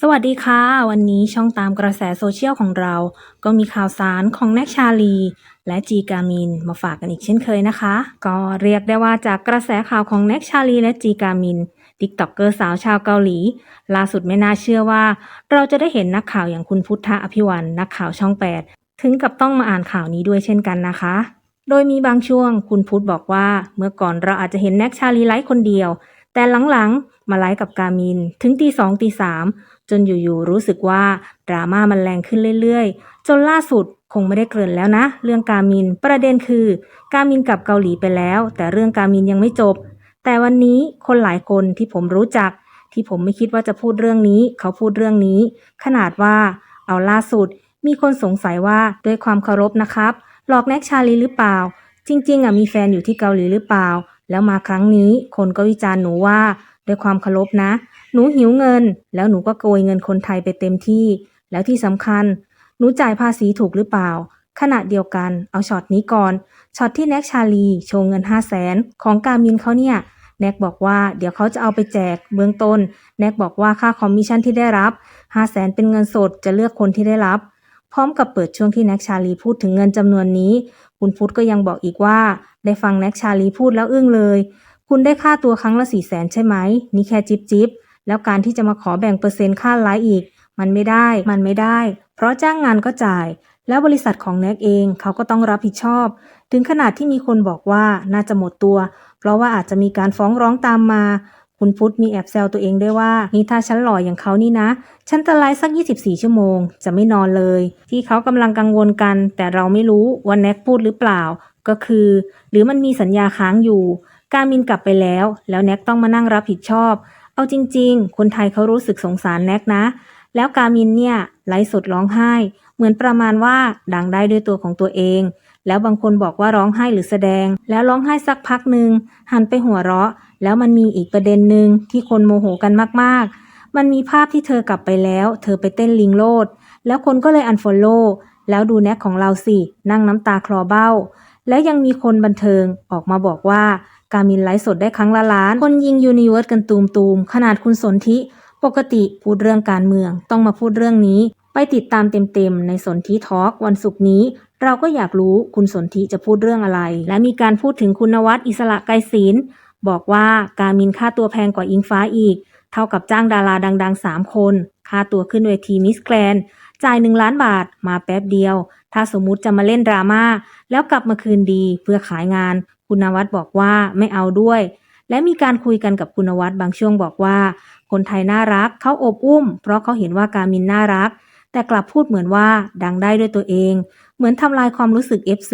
สวัสดีค่ะ วันนี้ช่องตามกระแสโซเชียลของเรา ก็มีข่าวสารของแน็กชาลี และจีกามินมาฝากกันอีกเช่นเคยนะคะ ก็เรียกได้ว่าจากกระแสข่าวของแน็กชาลีและจีกามินติ๊กต็อกเกอร์สาวชาวเกาหลี ล่าสุดไม่น่าเชื่อว่า เราจะได้เห็นนักข่าวอย่างคุณพุทธอภิวันนักข่าวช่อง 8 ถึงกับต้องมาอ่านข่าวนี้ด้วยเช่นกันนะคะ โดยมีบางช่วงคุณพุทธบอกว่า เมื่อก่อนเราอาจจะเห็นแน็กชาลีไลฟ์คนเดียว แต่หลังๆมาไลฟ์กับกามิน ถึงตีสองตีสาม จนอยู่ๆรู้สึกว่าดราม่ามันแรงขึ้นเรื่อยๆ จนล่าสุดคงไม่ได้เกริ่นแล้วนะ เรื่องกามินประเด็นคือ กามินกลับเกาหลีไปแล้ว แต่เรื่องกามินยังไม่จบ แต่วันนี้คนหลายคนที่ผมรู้จัก ที่ผมไม่คิดว่าจะพูดเรื่องนี้ เขาพูดเรื่องนี้ ขนาดว่า เอาล่าสุด มีคนสงสัยว่าด้วยความเคารพนะครับ หลอกแน็กชาลีหรือเปล่า จริง ๆอะมีแฟนอยู่ที่เกาหลีหรือเปล่า แล้วมาครั้งนี้คนก็วิจารณ์หนูว่า ด้วยความเคารพนะ หนูหิวเงิน แล้วหนูก็โกยเงินคนไทยไปเต็มที่ แล้วที่สำคัญ หนูจ่ายภาษีถูกหรือเปล่า ขณะเดียวกันเอาช็อตนี้ก่อนช็อตที่แน็กชาลีโชว์เงิน 5 0 0แสนของการมินเขาเนี่ยแน็กบอกว่าเดี๋ยวเขาจะเอาไปแจกเบื้องต้นแน็กบอกว่าค่าคอมมิชชั่นที่ได้รับ 5 0 0แสนเป็นเงินสดจะเลือกคนที่ได้รับ พร้อมกับเปิดช่วงที่แน็กชาลีพูดถึงเงินจำนวนนี้ คุณพุทธก็ยังบอกอีกว่า ได้ฟังแน็กชาลีพูดแล้วอึ้งเลย คุณได้ค่าตัวครั้งละสี่แสนใช่ไหมนี่แค่จิบจิบ แล้วการที่จะมาขอแบ่งเปอร์เซ็นต์ค่าไลฟ์อีก มันไม่ได้ มันไม่ได้ เพราะจ้างงานก็จ่าย แล้วบริษัทของแน็กเองเขาก็ต้องรับผิดชอบ ถึงขนาดที่มีคนบอกว่าน่าจะหมดตัว เพราะว่าอาจจะมีการฟ้องร้องตามมา คุณพุทธมีแอบแซวตัวเองด้วยว่านี่ถ้าฉันหล่ออย่างเขานี่นะ ฉันจะไลฟ์สัก 24 ชั่วโมง จะไม่นอนเลย ที่เขากำลังกังวลกัน แต่เราไม่รู้ว่าแน็กพูดหรือเปล่า ก็คือ หรือมันมีสัญญาค้างอยู่ การมินกลับไปแล้ว แล้วแน็กต้องมานั่งรับผิดชอบ เอาจริง ๆ คนไทยเขารู้สึกสงสารแน็กนะ แล้วกามินเนี่ยไลฟ์สดร้องไห้ เหมือนประมาณว่าดังได้ด้วยตัวของตัวเอง แล้วบางคนบอกว่าร้องไห้หรือแสดง แล้วร้องไห้สักพักหนึ่งหันไปหัวเราะ แล้วมันมีอีกประเด็นหนึ่งที่คนโมโหกันมากๆ มันมีภาพที่เธอกลับไปแล้ว เธอไปเต้นลิงโลด แล้วคนก็เลยอันฟอลโล่แล้วดูแน็กของเราสินั่งน้ำตาคลอเบ้า แล้วยังมีคนบันเทิงออกมาบอกว่า การมินไลฟ์สดได้ครั้งละล้าน คนยิงยูนิเวิร์สกันตูมตูมๆขนาดคุณสนธิปกติพูดเรื่องการเมือง ต้องมาพูดเรื่องนี้ ไปติดตามเต็มๆในสนธิทอล์กวันศุกร์นี้ เราก็อยากรู้คุณสนธิจะพูดเรื่องอะไร และมีการพูดถึงคุณนวัดอิสระไกรศิลป์บอกว่าการมินค่าตัวแพงกว่าอิงฟ้าอีก เท่ากับจ้างดาราดัง ๆ 3 คน ค่าตัวขึ้นเวทีมิสแกรนจ่าย1ล้านบาทมาแป๊บเดียว ถ้าสมมุติจะมาเล่นดราม่าแล้วกลับมาคืนดีเพื่อขายงาน คุณนวัดบอกว่าไม่เอาด้วย และมีการคุยกันกับคุณนวัดบางช่วงบอกว่า คนไทยน่ารักเขาอบอุ้ม เพราะเขาเห็นว่าการมินน่ารัก แต่กลับพูดเหมือนว่าดังได้ด้วยตัวเอง เหมือนทำลายความรู้สึก FC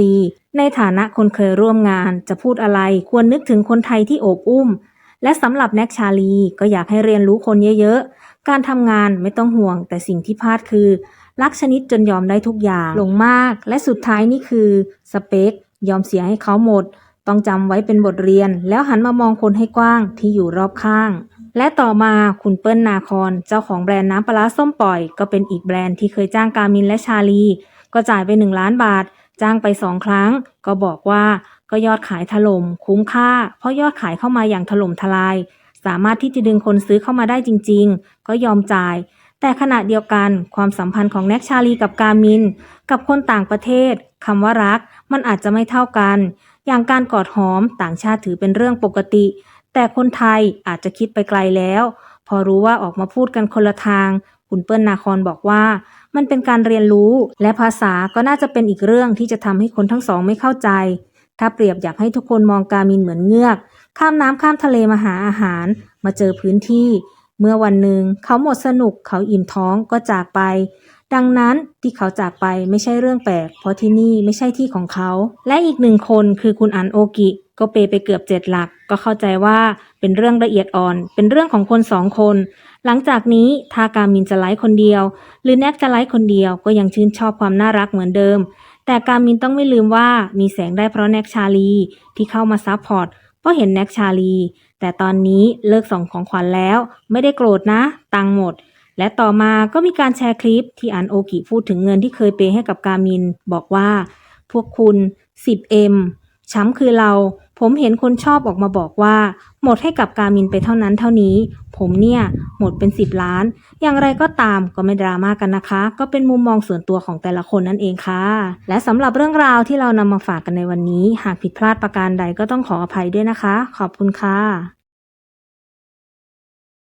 ในฐานะคนเคยร่วมงาน จะพูดอะไรควรนึกถึงคนไทยที่อบอุ้ม และสำหรับแน็กชาลีก็อยากให้เรียนรู้คนเยอะๆ การทำงานไม่ต้องห่วง แต่สิ่งที่พลาดคือรักชนิดจนยอมได้ทุกอย่างหลงมาก และสุดท้ายนี่คือ สเปค ยอมเสียให้เขาหมด ต้องจำไว้เป็นบทเรียน แล้วหันมามองคนให้กว้างที่อยู่รอบข้าง และต่อมาคุณเปิ้ลนาคอนเจ้าของแบรนด์น้ำปลาส้มปล่อย ก็เป็นอีกแบรนด์ที่เคยจ้างกามินและชาลี ก็จ่ายไป 1 ล้านบาท จ้างไป 2 ครั้ง ก็บอกว่าก็ยอดขายถล่มคุ้มค่า เพราะยอดขายเข้ามาอย่างถล่มทลาย สามารถที่จะดึงคนซื้อเข้ามาได้จริง ๆ ก็ยอมจ่าย แต่ขณะเดียวกันความสัมพันธ์ของแน็กชาลีกับกามิน กับคนต่างประเทศคำว่ารักมันอาจจะไม่เท่ากัน อย่างการกอดหอมต่างชาติถือเป็นเรื่องปกติ แต่คนไทยอาจจะคิดไปไกลแล้ว พอรู้ว่าออกมาพูดกันคนละทาง คุณเปิ้ลนาคอนบอกว่า มันเป็นการเรียนรู้ และภาษาก็น่าจะเป็นอีกเรื่องที่จะทำให้คนทั้งสองไม่เข้าใจ ถ้าเปรียบอยากให้ทุกคนมองกามินเหมือนเงือก ข้ามน้ำข้ามทะเลมาหาอาหาร มาเจอพื้นที่ เมื่อวันหนึ่งเขาหมดสนุกเขาอิ่มท้องก็จากไป ดังนั้นที่เขาจากไปไม่ใช่เรื่องแปลก เพราะที่นี่ไม่ใช่ที่ของเขา และอีกหนึ่งคนคือคุณอันโอกิ ก็เปไปเกือบเจ็ดหลัก ก็เข้าใจว่าเป็นเรื่องละเอียดอ่อน เป็นเรื่องของคนสองคน หลังจากนี้ถ้ากามินจะไลฟ์คนเดียว หรือแน็กจะไลฟ์คนเดียวก็ยังชื่นชอบความน่ารักเหมือนเดิม แต่การมินต้องไม่ลืมว่ามีแสงได้เพราะแน็กชาลีที่เข้ามาซัพพอร์ตเพราะเห็นแน็กชาลี แต่ตอนนี้เลิกส่งของขวัญแล้ว ไม่ได้โกรธนะ ตังหมด และต่อมาก็มีการแชร์คลิปที่อันโอกิพูดถึงเงินที่เคยเปย์ให้กับกามิน บอกว่า พวกคุณ 10M ช้ำคือเรา ผมเห็นคนชอบออกมาบอกว่า หมดให้กับกามินไปเท่านั้นเท่านี้ ผมเนี่ย หมดเป็น 10 ล้าน อย่างไรก็ตามก็ไม่ดราม่ากันนะคะ ก็เป็นมุมมองส่วนตัวของแต่ละคนนั่นเองค่ะ และสำหรับเรื่องราวที่เรานำมาฝากกันในวันนี้ หากผิดพลาดประการใดก็ต้องขออภัยด้วยนะคะ ขอบคุณค่ะ